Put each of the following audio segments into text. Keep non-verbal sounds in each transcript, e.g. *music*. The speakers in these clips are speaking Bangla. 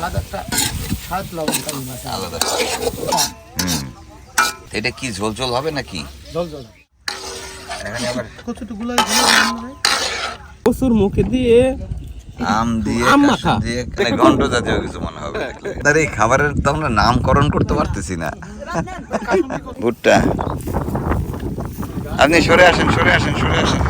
আলাদা একটা স্বাদ লবণটা মাছে আলাদা। এটা কি ঝোল ঝোল হবে নাকি? এখানে আবার গুলাই মুখে দিয়ে আম দিয়ে মাখা। দিয়ে মানে জাতীয় কিছু মনে হবে। তার এই খাবারের তো আমরা নামকরণ করতে পারতেছি না। ভুট্টা। আপনি সরে আসেন সরে আসেন সরে আসেন।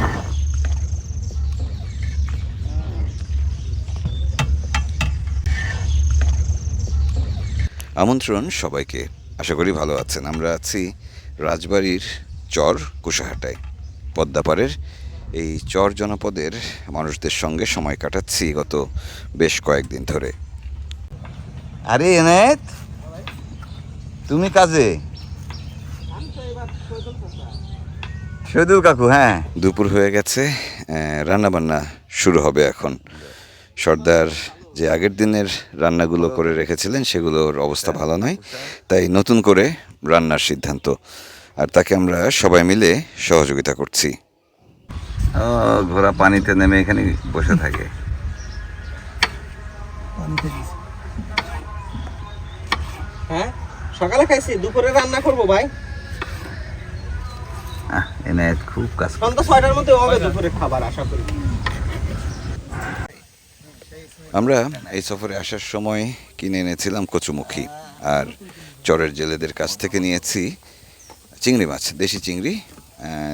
আমন্ত্রণ সবাইকে। আশা করি ভালো আছেন। আমরা আছি রাজবাড়ির চর কুশাহাটায় পদ্মাপাড়ের এই চর জনপদের মানুষদের সঙ্গে সময় কাটাচ্ছি গত বেশ কয়েকদিন ধরে। আরে, এনায়েত! তুমি কাজে? শহীদুল কাকু হ্যাঁ। দুপুর হয়ে গেছে রান্নাবান্না শুরু হবে এখন। সর্দার যে আগের দিনের রান্নাগুলো করে রেখেছিলেন সেগুলোর অবস্থা ভালো নয়। তাই নতুন করে রান্নার সিদ্ধান্ত। আর তাকে আমরা সবাই মিলে সহযোগিতা করছি। ঘোড়া পানিতে নেমে এখানে বসে থাকে। হ্যাঁ? সকালে খাইছি দুপুরে রান্না করব ভাই। আহ, এনায়েত খুব কাজ। সন্ধ্যা ছয়টার মধ্যে হবে দুপুরে খাবার আশা করি। আমরা এই সফরে আসার সময় কিনে এনেছিলাম কচুমুখী আর চরের জেলেদের কাছ থেকে নিয়েছি চিংড়ি মাছ দেশি চিংড়ি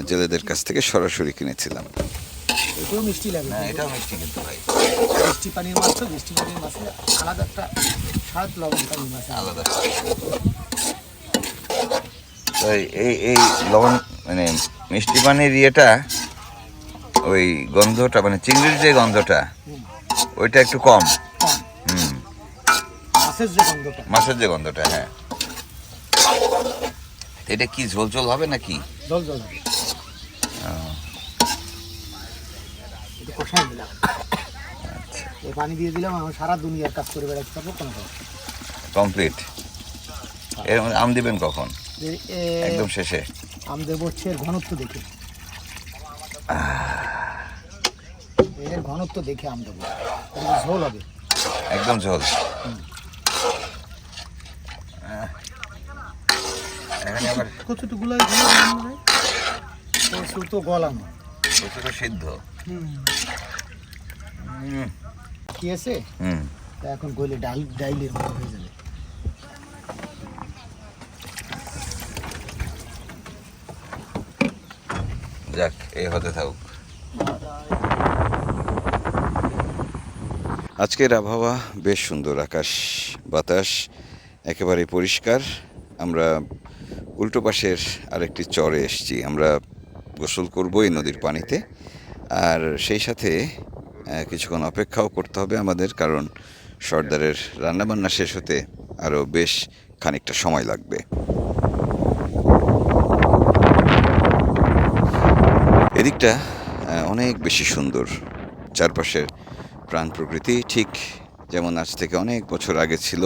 জেলেদের কাছ থেকে সরাসরি কিনেছিলাম। এটাও মিষ্টি লাগে। হ্যাঁ এটাও মিষ্টি কিন্তু ভাই। বৃষ্টি পানির মাছ তো বৃষ্টি পানির মাছে আলাদা একটা স্বাদ লবণটা এই মাছে। আলাদা এই- এই এই লবণ মানে মিষ্টি পানির ইয়েটা ওই গন্ধটা মানে চিংড়ির যে গন্ধটা ওইটা একটু কম। হুম। মাছের যে গন্ধটা। মাছের যে গন্ধটা হ্যাঁ। এটা কি ঝোল ঝোল হবে নাকি? কষাই দিলাম। এই পানি দিয়ে দিলাম আমার সারা দুনিয়ার কাজ করে বেড়াতে পারব কোনো কমপ্লিট। এর আম দিবেন কখন? একদম শেষে। আম দেবো হচ্ছে ঘনত্ব দেখে। এর ঘনত্ব দেখে আম দেবো। ঝোল হবে। একদম ঝোল। এখানে আবার কচুটু গুলাই কচু তো গলানো প্রচুর সিদ্ধ। কি আছে? হুম। তা এখন গলে ডাল ডাইলের মতো হয়ে যাবে। যাক এ হতে থাকুক। আজকের আবহাওয়া বেশ সুন্দর, আকাশ, বাতাস, একেবারে পরিষ্কার। আমরা উল্টো পাশের আরেকটি চরে এসেছি। আমরা গোসল করব এই নদীর পানিতে। আর সেই সাথে কিছুক্ষণ অপেক্ষাও করতে হবে আমাদের, কারণ সর্দারের রান্নাবান্না শেষ হতে আরও বেশ খানিকটা সময় লাগবে। এদিকটা অনেক বেশি সুন্দর। চারপাশের প্রাণ প্রকৃতি ঠিক যেমন আজ থেকে অনেক বছর আগে ছিল,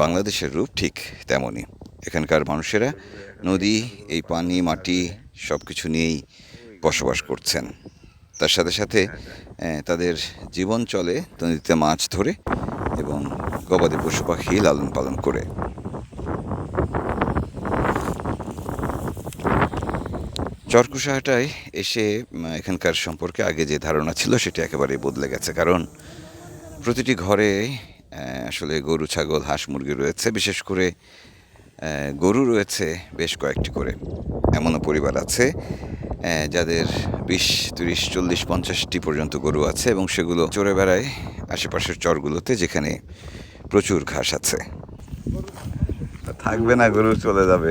বাংলাদেশের রূপ ঠিক তেমনই এখানকার মানুষেরা নদী, এই পানি, মাটি সব কিছু নিয়েই বসবাস করছেন। তার সাথে সাথে তাদের জীবন চলে নদীতে মাছ ধরে এবং গবাদি পশু পাখি লালন পালন করে। চরকুশাহাটায় এসে এখানকার সম্পর্কে আগে যে ধারণা ছিল সেটা একেবারে বদলে গেছে। কারণ প্রতিটি ঘরে আসলে গরু, ছাগল, হাঁস, মুরগি রয়েছে। বিশেষ করে গরু রয়েছে বেশ কয়েকটি করে। এমনও পরিবার আছে যাদের বিশ, তিরিশ, চল্লিশ, পঞ্চাশটি পর্যন্ত গরু আছে এবং সেগুলো চড়ে বেড়ায় আশেপাশের চরগুলোতে যেখানে প্রচুর ঘাস আছে। থাকবে না, গরু চলে যাবে।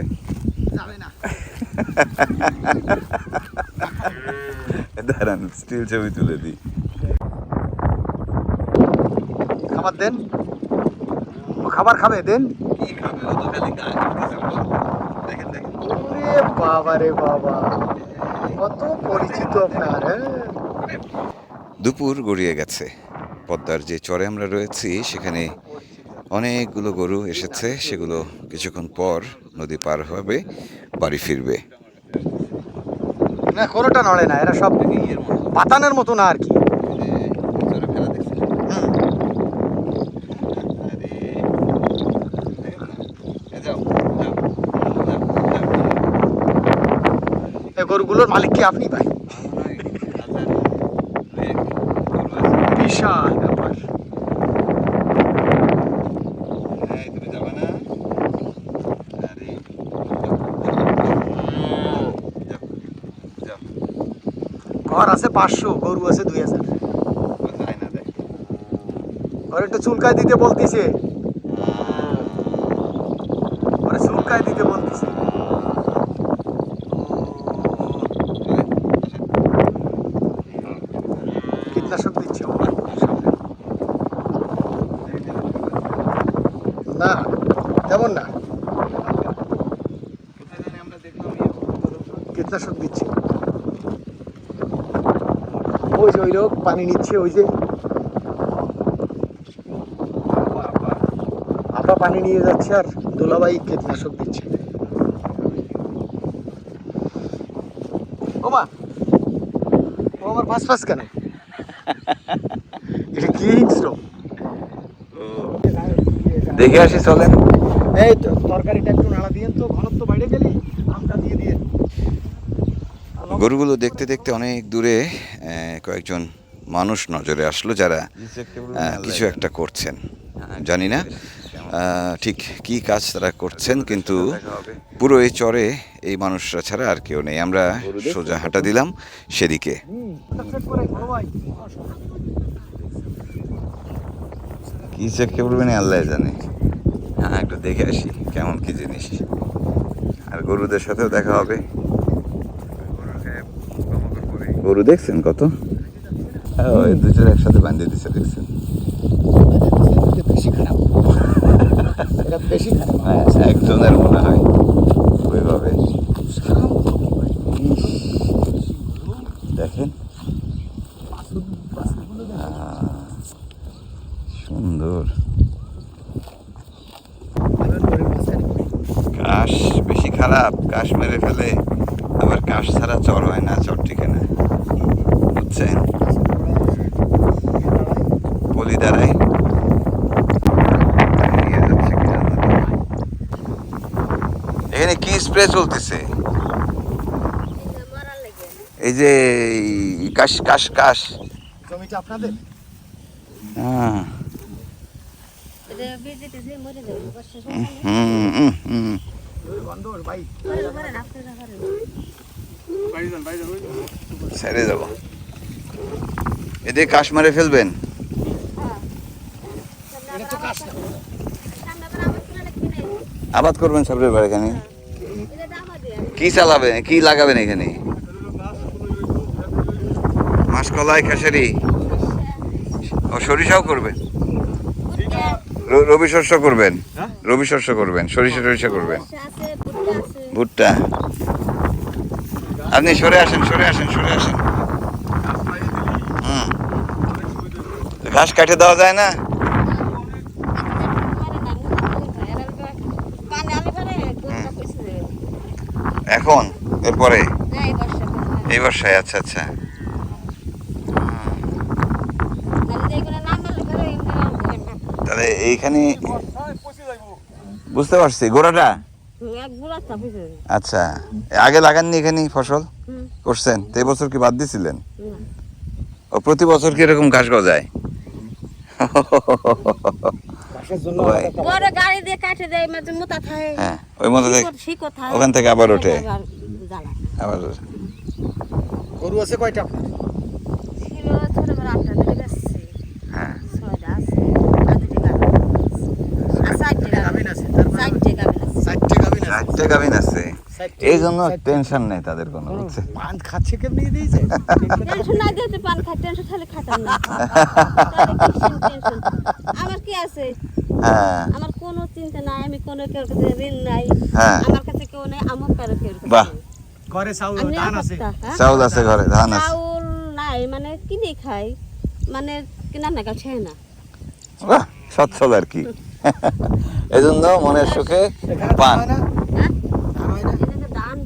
দাঁড়ান স্টিল ছবি তুলে দিই। খাবার দেন? খাবার খাবে দেন? বাবা রে বাবা কত পরিচিত আপনার হ্যাঁ? দুপুর গড়িয়ে গেছে। পদ্মার যে চরে আমরা রয়েছি সেখানে অনেকগুলো গরু এসেছে। সেগুলো কিছুক্ষণ পর নদী পার হবে। বাড়ি ফিরবে। না কোনোটা নড়ে না এরা সব পাতানের মতো না আর কি। গরুগুলোর মালিক কি আপনি ভাই? আচ্ছা। বিশাল। আছে পাঁচশো গরু আছে দুই হাজার। ঘরে একটু চুলকায় দিতে বলতিছে। ঘরে চুলকায় দিতে বলতিছে। কীটনাশক দিচ্ছে। না তেমন না। কীটনাশক দিচ্ছে। ওই লোক পানি নিচ্ছে ওই যে। আপা পানি নিয়ে যাচ্ছে আর দোলাবাই কীটনাশক দিচ্ছে। ওমা ও আমার ফাঁস ফাঁস কেন? এটা কি হিংস্র? দেখে আসি চলেন। এই তো তরকারিটা একটু নাড়া দিয়েন তো ঘনত্ব বাইরে গেলি আমটা দিয়ে দিয়ে গরুগুলো দেখতে দেখতে অনেক দূরে কয়েকজন মানুষ নজরে আসলো যারা কিছু একটা করছেন। জানি না ঠিক কি কাজ তারা করছেন কিন্তু পুরো এই চরে এই মানুষরা ছাড়া আর কেউ নেই। আমরা সোজা হাঁটা দিলাম সেদিকে। কি চেক করবেন আল্লাহ জানে। হ্যাঁ একটু দেখে আসি কেমন কি জিনিস। আর গরুদের সাথেও দেখা হবে। গরু দেখছেন কত? ও, এই দুজন একসাথে বাঁধিয়ে দিচ্ছে দেখছেন? বেশি খারাপ বেশি খারাপ। হ্যাঁ একজনের মনে হয় ওইভাবে। দেখেন। সুন্দর। কাশ বেশি খারাপ কাশ মেরে ফেলে আবার কাশ ছাড়া চর হয় না বুঝছেন বলি দাঁড়াই নিয়ে যাচ্ছে কি জানো না। এখানে কি স্প্রে চলতেছে। এই যে কাশ কাশ কাশ। জমিটা আপনাদের? হ্যাঁ। যাবে ছেড়ে যাব এদের কাশ মারে ফেলবেন। আবাদ করবেন সবের এবার এখানে এটা দামা দিয়ে কি চালাবেন কি লাগাবেন এখানে? মাসকলাই, খেসারি? ও, সরিষাও করবেন? রবি শস্য করবেন? রবি শস্য করবেন, সরিষা সরিষা করবেন? ভুট্টা। আপনি সরে আসেন সরে আসেন সরে আসেন। ঘাস কাটে দেওয়া যায় না পানি আনি পারে গরুটা কইছে যে এখন এরপরে? এই বর্ষায় আচ্ছা আচ্ছা। তাহলে এইখানে বুঝতে পারছি গোড়াটা? আচ্ছা আগে লাগাননি এখানে ফসল? করছেন? তো বছর কি বাদ দিছিলেন? না। ও প্রতি বছর কি এরকম ঘাস গজায়? হ্যাঁ ওখান থেকে আবার ওঠে। আবার গরু আছে কয়টা আপনার? ছিল আটটা হ্যাঁ। ছয়টা আছে আর দুটি গাভী আর চারটে গাভিন আছে চারটে গাভী আছে। চারটে গাভিন আছে। চারটে গাভিন আছে। এই জন্য টেনশন নেই তাদের কোনো বুঝছে পান খাচ্ছে কেমনি দিয়েছে? টেনশন না দিতে পান খাই টেনশন খালি খাতাম না? আমার কি আছে? হ্যাঁ। আমার কোনো চিন্তা নাই আমি কোনো কেউ কাছে ঋণ নাই। হ্যাঁ। আমার কাছে কেউ নেই আমার কারও কেউ বাহ। ঘরে চাউল ধান আছে। হ্যাঁ? চাউল আছে ঘরে ধান আছে। চাউল নাই মানে কিনে খাই। মানে কেনার নাগাল ছে না। বাহ সচ্ছল আর কি। এই জন্য মনের সুখে পান। ধান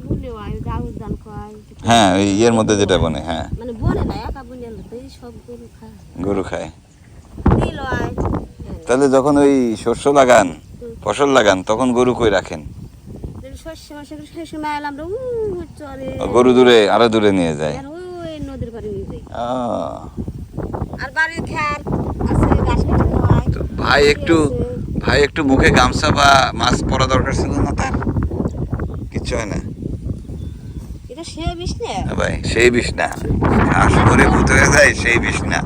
হয় হ্যাঁ না? ওই ইয়ের মধ্যে যেটা বনে হ্যাঁ। মানে বনে না একা বুনে সব গরু খায়। গরু খায়। তাহলে যখন ওই শস্য লাগান ফসল লাগান তখন গরু কই রাখেন? গরু দূরে আরও দূরে নিয়ে যায়। নদীর পাড়ে নিয়ে আর বাড়ির খ্যার ভাই একটু ভাই একটু মুখে গামছা বা মাস্ক পরা দরকার ছিল না তার? কিচ্ছু হয় না। এটা সে বিষ না? ভাই সেই বিষ না। ঘাস করে ভূত হয়ে যায় সেই বিষ না?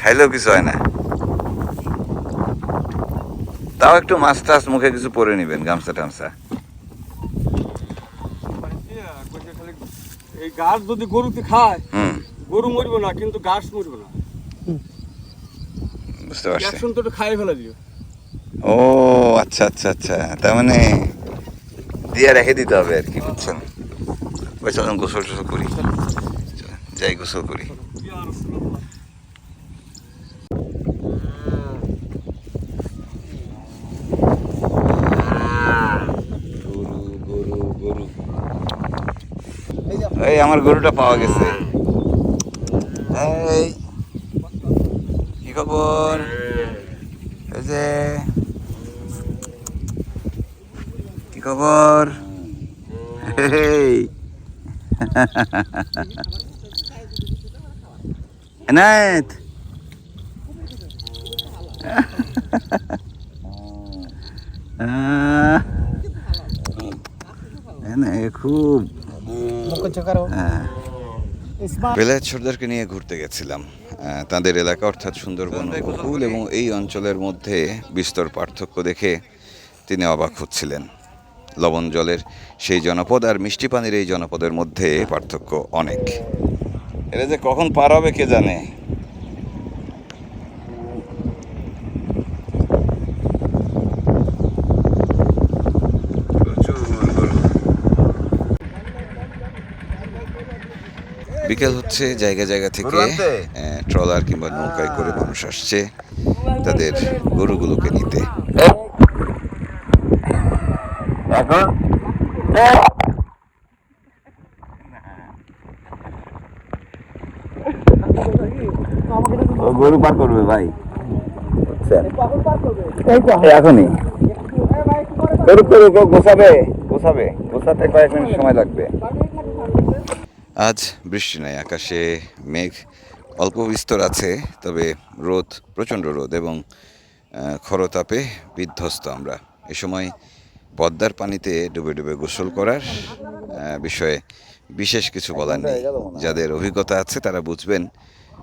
খাইলেও কিছু হয় না। তাও একটু মাছ টাছ মুখে কিছু পরে নিবেন গামছা টামছা এই ঘাস যদি গরুতে খায় হুম। গরু মরবে না কিন্তু ঘাস মরবে না। বুঝতে পারছি। একশন তো খাই ফেলা দিও। ও আচ্ছা আচ্ছা আচ্ছা। তার মানে দিয়ে রেখে দিতে হবে আর কি বুঝছেন? ওই চলুন গোসল টোসল করি। যাই গোসল করি গরু গরু গরু এই আমার গরুটা পাওয়া গেছে। এই কি খবর? যে কি খবর? এনায়েত। খুব মুখ চকারো হ্যাঁ স্মার্ট বেলায়েত সর্দারকে নিয়ে ঘুরতে গেছিলাম। তাদের এলাকা অর্থাৎ সুন্দরবন উপকূল এবং এই অঞ্চলের মধ্যে বিস্তর পার্থক্য দেখে তিনি অবাক হচ্ছিলেন। লবণ জলের সেই জনপদ আর মিষ্টি পানির এই জনপদের মধ্যে পার্থক্য অনেক। এটা যে কখন পার হবে কে জানে? বিকেল হচ্ছে জায়গা জায়গা থেকে ট্রলার কিংবা নৌকায় করে মানুষ আসছে তাদের গরুগুলোকে নিতে। গরু পার করবে ভাই। এখনই। গরু গরু গোসাবে গোসাবে গোসাতে কয়েক মিনিট সময় লাগবে। আজ বৃষ্টি নাই আকাশে মেঘ অল্প বিস্তর আছে তবে রোদ প্রচণ্ড রোদ এবং খরতাপে বিধ্বস্ত আমরা। এ সময় পদ্মার পানিতে ডুবে ডুবে গোসল করার বিষয়ে বিশেষ কিছু বলার নেই। যাদের অভিজ্ঞতা আছে তারা বুঝবেন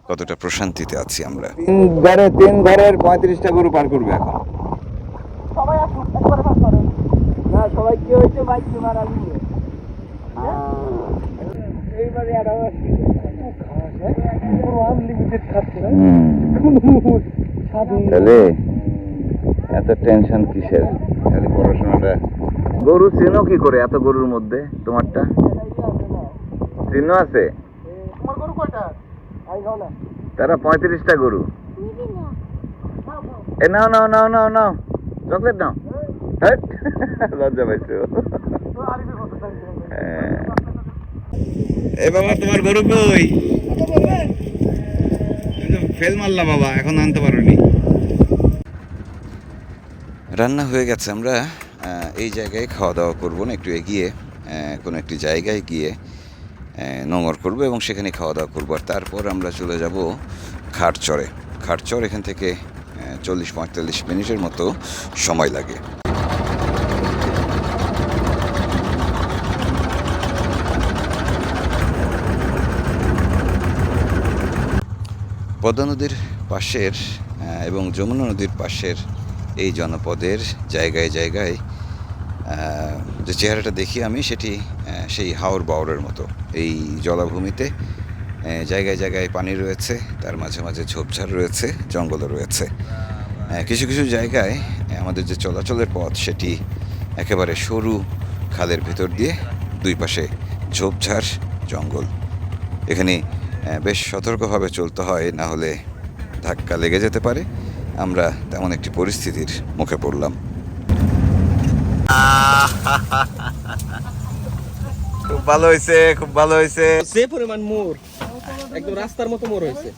কতটা প্রশান্তিতে আছি আমরা। তিন ঘরে তিন ঘরের পঁয়ত্রিশটা গরু পার করবে এখন। তাহলে এত টেনশন কিসের? খালি পড়াশোনাটা। গরু চেনো কি করে এত গরুর মধ্যে? তোমারটা? চিহ্ন আছে? তারা পঁয়ত্রিশটা গরু। এ নাও নাও নাও নাও নাও। চকলেট নাও। লজ্জা পাইছো। এ বাবা তোমার গরু কই? ফেল মারলা বাবা এখন আনতে পারোনি। রান্না হয়ে গেছে আমরা এই জায়গায় খাওয়া দাওয়া করব না একটু এগিয়ে কোনো একটি জায়গায় গিয়ে নোঙর করব এবং সেখানে খাওয়া দাওয়া করব। আর তারপর আমরা চলে যাব খাটচরে। খাটচর এখান থেকে চল্লিশ পঁয়তাল্লিশ মিনিটের মতো সময় লাগে। পদ্মা নদীর পাশের এবং যমুনা নদীর পাশের এই জনপদের জায়গায় জায়গায় যে চেহারাটা দেখি আমি সেটি সেই হাওর বাওরের মতো। এই জলাভূমিতে জায়গায় জায়গায় পানি রয়েছে, তার মাঝে মাঝে ঝোপঝাড় রয়েছে, জঙ্গলও রয়েছে। কিছু কিছু জায়গায় আমাদের যে চলাচলের পথ সেটি একেবারে সরু খালের ভিতর দিয়ে দুই পাশে ঝোপঝাড়, জঙ্গল। এখানে বেশ সতর্কভাবে চলতে হয় না হলে ধাক্কা লেগে যেতে পারে আমরা তেমন একটি পরিস্থিতির মুখে পড়লাম খুব ভালো হয়েছে খুব ভালো হয়েছে যে পরিমাণ মোর একদম রাস্তার মতো মোর হয়েছে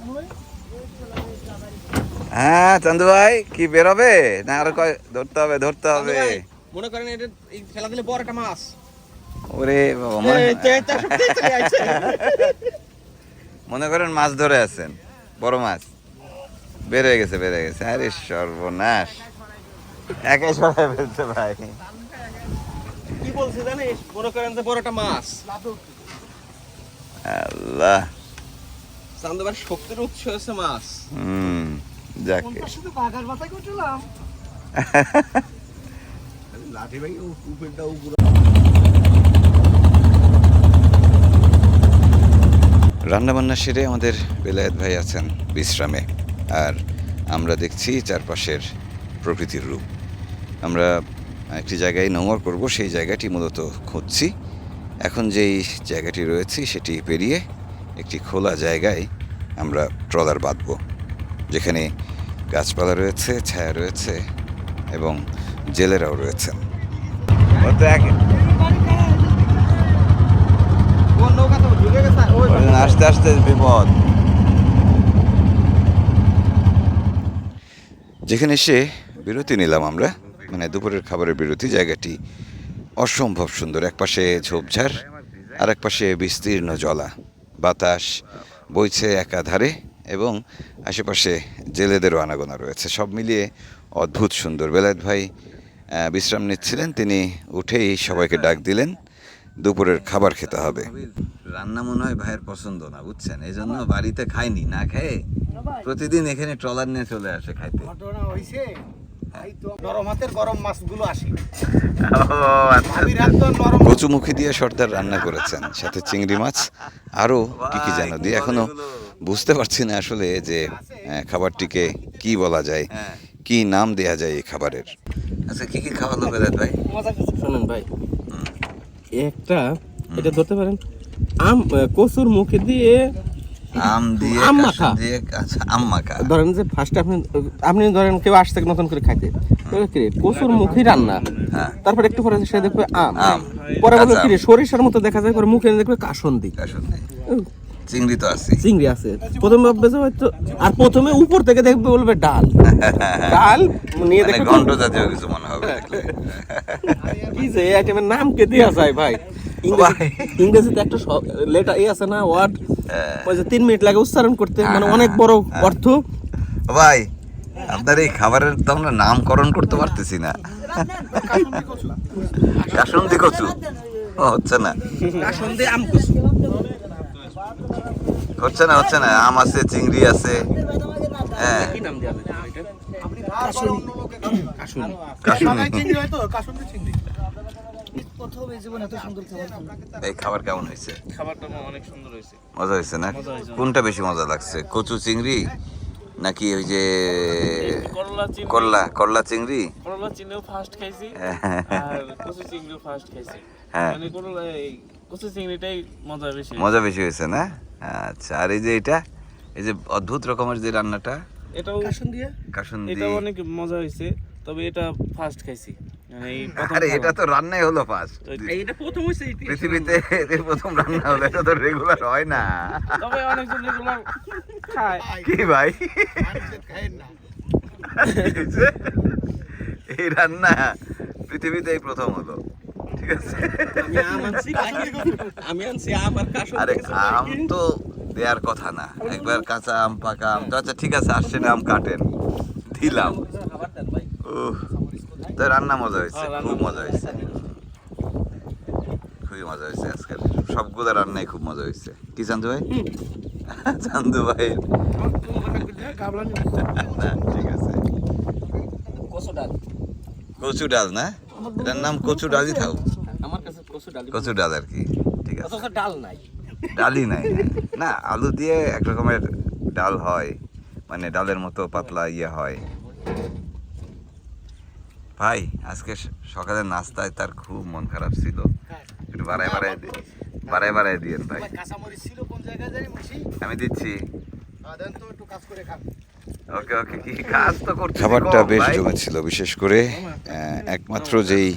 হ্যাঁ চান্দু ভাই কি বেরোবে না আর কয় ধরতে হবে ধরতে হবে মনে করেন এটা ফেলা দিলে বড় একটা মাছ ওরে বাবা মনে করেন মাছ ধরে আছেন বড় মাছ। বেড়ে গেছে বেড়ে গেছে। আরে সর্বনাশ। একে সরাই ফেলছে ভাই। কি বলছে জানিস? মনে করেন যে বড় একটা মাছ। আল্লাহ। চান্দবার শক্তির উৎস হচ্ছে মাছ। হুম যাকে। শুধু বাঘার মাথায় করছিলাম। *laughs* রান্নাবান্না সেরে আমাদের বেলায়েত ভাই আছেন বিশ্রামে, আর আমরা দেখছি চারপাশের প্রকৃতির রূপ। আমরা একটি জায়গায় নোংর করব, সেই জায়গাটি মূলত খুঁজছি। এখন যেই জায়গাটি রয়েছে সেটি পেরিয়ে একটি খোলা জায়গায় আমরা ট্রলার বাঁধব, যেখানে গাছপালা রয়েছে, ছায়া রয়েছে এবং জেলেরাও রয়েছেন কোন নৌকা তো ঢুকে গেছে ওই আস্তে আস্তে বিপদ যেখানে এসে বিরতি নিলাম আমরা মানে দুপুরের খাবারের বিরতি জায়গাটি অসম্ভব সুন্দর। একপাশে ঝোপঝাড় আর এক পাশে বিস্তীর্ণ জলা। বাতাস বইছে একাধারে এবং আশেপাশে জেলেদেরও আনাগোনা রয়েছে। সব মিলিয়ে অদ্ভুত সুন্দর। বেলায়েত ভাই বিশ্রাম নিচ্ছিলেন। তিনি উঠেই সবাইকে ডাক দিলেন। দুপুরের খাবার খেতে হবে। রান্না মনে হয় ভাইয়ের পছন্দ না বুঝছেন? এই জন্য বাড়িতে খাইনি না খেয়ে প্রতিদিন এখানে ট্রলার নিয়ে চলে আসে খাইতে। আসে। আচ্ছা, কচুমুখী দিয়ে সর্দার রান্না করেছেন সাথে চিংড়ি মাছ আরও কি কি যেন দিয়ে এখনও বুঝতে পারছি না আসলে যে খাবারটিকে কি বলা যায় কি নাম দেয়া যায় এই খাবারের। আচ্ছা কি কি খাওয়ালো বেলাত ভাই? শোনেন ভাই একটা এটা ধরতে পারেন আম কচুর মুখে দিয়ে আম দিয়ে আম মাখা। দিয়ে আচ্ছা আম মাখা। ধরেন যে ফার্স্টে আপনি আপনি ধরেন কেউ আসছে নতুন করে খাইতে। কচুর মুখে রান্না? হ্যাঁ। তারপর একটু পরে সে দেখবে আম। পরে বলবে কি রে সরিষার মতো দেখা যায় পরে মুখে দেখবে কাসন্দি। কাসন্দি। চিংড়ি তো আছে চিংড়ি আছে। প্রথমে ভাববে যে হয়তো আর প্রথমে উপর থেকে দেখবে বলবে ডাল। ডাল নিয়ে মানে দেখবে ঘন্ট জাতীয় কিছু মনে হবে কি যে এই আইটেমের নাম কে দেওয়া যায় ভাই? ইংরেজিতে একটা লেটার এই আছে না ওয়ার্ড ওই যে তিন মিনিট লাগে উচ্চারণ করতে মানে অনেক বড় অর্থ। ভাই আপনার এই খাবারের তো আমরা নামকরণ করতে পারতেছি না। কাসন্দি কচু। ও হচ্ছে না। কাসন্দি আম কচু। হচ্ছে না হচ্ছে না আম আছে চিংড়ি আছে। হ্যাঁ। চিংড়ি চিংড়ি। এই জীবনে এত সুন্দর খাবার খেলাম। এই খাবার কেমন হয়েছে? খাবারটা অনেক সুন্দর হয়েছে। মজা হয়েছে না? কোনটা বেশি মজা লাগছে কচু চিংড়ি নাকি ওই যে করলা করলা করলা চিংড়ি? করলা চিংড়িও ফার্স্ট খাইছি আর কচু চিংড়িও ফার্স্ট খাইছি। হ্যাঁ। কচু চিংড়িটাই মজা বেশি মজা বেশি হয়েছে না? আচ্ছা আর এই যে এটা এই যে অদ্ভুত রকমের যে রান্নাটা এটাও কাসুন্দি এটাও অনেক মজা হয়েছে তবে এটা ফার্স্ট খাইছি। মানে এই আরে এটা তো রান্নাই হলো ফার্স্ট প্রথম হইছে পৃথিবীতে এদের প্রথম রান্না হলো এটা তো রেগুলার হয় না। তবে অনেকজন এগুলো খায়। কি ভাই? মানুষের খায়েন না। এই রান্না পৃথিবীতে এই প্রথম হলো। ঠিক আছে আমি আনছি আম আর আম তো দেওয়ার কথা না। একবার কাঁচা আম পাকা আম। তো আচ্ছা ঠিক আছে আসছে না আম কাটেন। দিলাম। তো রান্না মজা হয়েছে হ্যাঁ, খুব মজা হয়েছে। খুবই মজা হয়েছে আজকাল সবগুলো রান্নাই খুব মজা হয়েছে। কি চান্দু ভাই? চান্দু ভাই। ঠিক আছে। কচু ডাল না? এটার নাম কচু ডালি থাও। আমার কাছে কচু ডাল কচু ডাল আর কি ঠিক আছে। ডাল নাই। ডালই নাই না। আলু দিয়ে এক রকমের ডাল হয় মানে ডালের মতো পাতলা ইয়ে হয়। ভাই আজকে সকালে নাস্তায় তার খুব মন খারাপ ছিল। একটু বাড়ায় বাড়ায় দি- বাড়ায় বাড়ায় দিয়েন ভাই। কাঁচামরিচ ছিল কোন জায়গায় জানি মুছি আমি দিচ্ছি। তো একটু কাজ করে খান। খাবারটা বেশ। জমেছিল বিশেষ করে একমাত্র যেই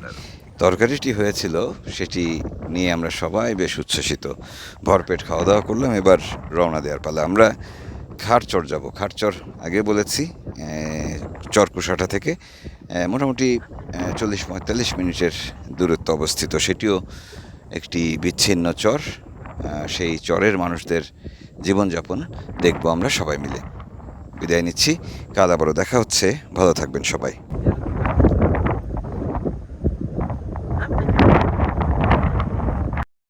তরকারিটি হয়েছিল সেটি নিয়ে আমরা সবাই বেশ উচ্ছ্বসিত। ভরপেট খাওয়া দাওয়া করলাম এবার রওনা দেওয়ার পালা। আমরা খারচর যাব। খারচর আগে বলেছি চরকুশাটা থেকে মোটামুটি চল্লিশ পঁয়তাল্লিশ মিনিটের দূরত্ব অবস্থিত। সেটিও একটি বিচ্ছিন্ন চর সেই চরের মানুষদের জীবনযাপন দেখব আমরা সবাই মিলে। বিদায় নিচ্ছি। কাল আবারও দেখা হচ্ছে। ভালো থাকবেন সবাই।